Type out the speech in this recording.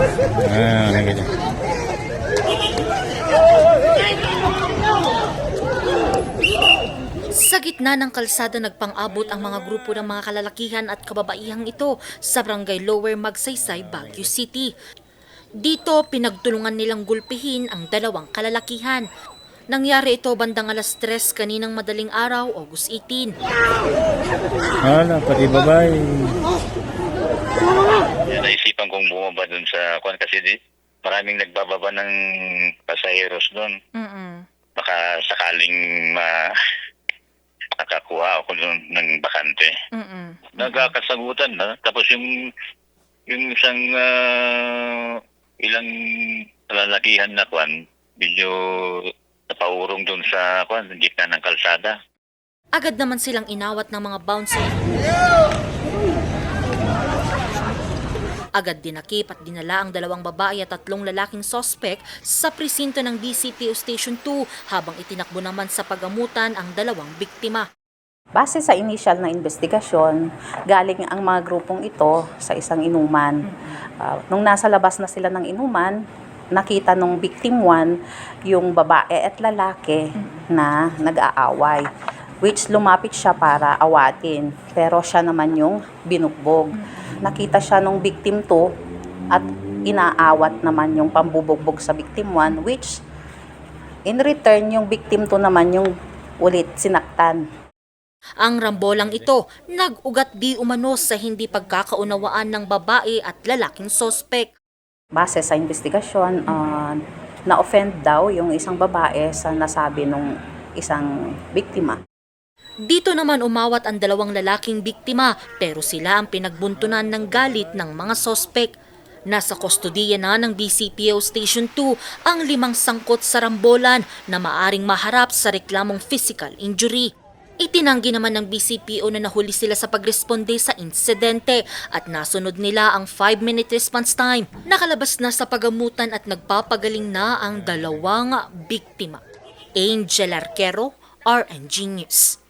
Ah, ganyan. Sa gitna ng kalsada nagpang-abot ang mga grupo ng mga kalalakihan at kababaihang ito sa barangay Lower Magsaysay, Baguio City. Dito, pinagtulungan nilang gulpihin ang dalawang kalalakihan. Nangyari ito bandang alas 3 kaninang madaling araw, August 18. Hala, pati babae. Yan, naisipan kong bumaba dun sa kwan kasi di, maraming nagbababa ng pasaheros doon. Mm-mm. Baka sakaling ma nakakuha ako doon ng bakante. Mm-mm. Nagkakasagutan na. Tapos yung yung isang ah, ilang lalakihan na kwan, medyo napaurong doon sa kwan, gitna ng kalsada. Agad naman silang inawat ng mga bouncer. Agad dinakip at dinala ang dalawang babae at tatlong lalaking sospek sa presinto ng DCPO Station 2 habang itinakbo naman sa pagamutan ang dalawang biktima. Base sa initial na investigasyon, galing ang mga grupong ito sa isang inuman. Ah, nung nasa labas na sila ng inuman, nakita nung victim 1 yung babae at lalaki na nag-aaway which lumapit siya para awatin pero siya naman yung binugbog. Nakita siya nung victim 2 at inaawat naman yung pambubugbog sa victim 1 which in return yung victim 2 naman yung ulit sinaktan. Ang rambolang ito nag-ugat di umano sa hindi pagkakaunawaan ng babae at lalaking sospek. Base sa investigasyon, uh, na-offend daw yung isang babae sa nasabi nung isang biktima. Dito naman umawat ang dalawang lalaking biktima pero sila ang pinagbuntunan ng galit ng mga sospek. Nasa kustodiya na ng BCPO Station 2 ang limang sangkot sa rambolan na maaring maharap sa reklamong physical injury. Itinanggi naman ng BCPO na nahuli sila sa pagresponde sa insidente at nasunod nila ang 5-minute response time. Nakalabas na sa pagamutan at nagpapagaling na ang dalawang biktima. Angel Arquero, RNG News.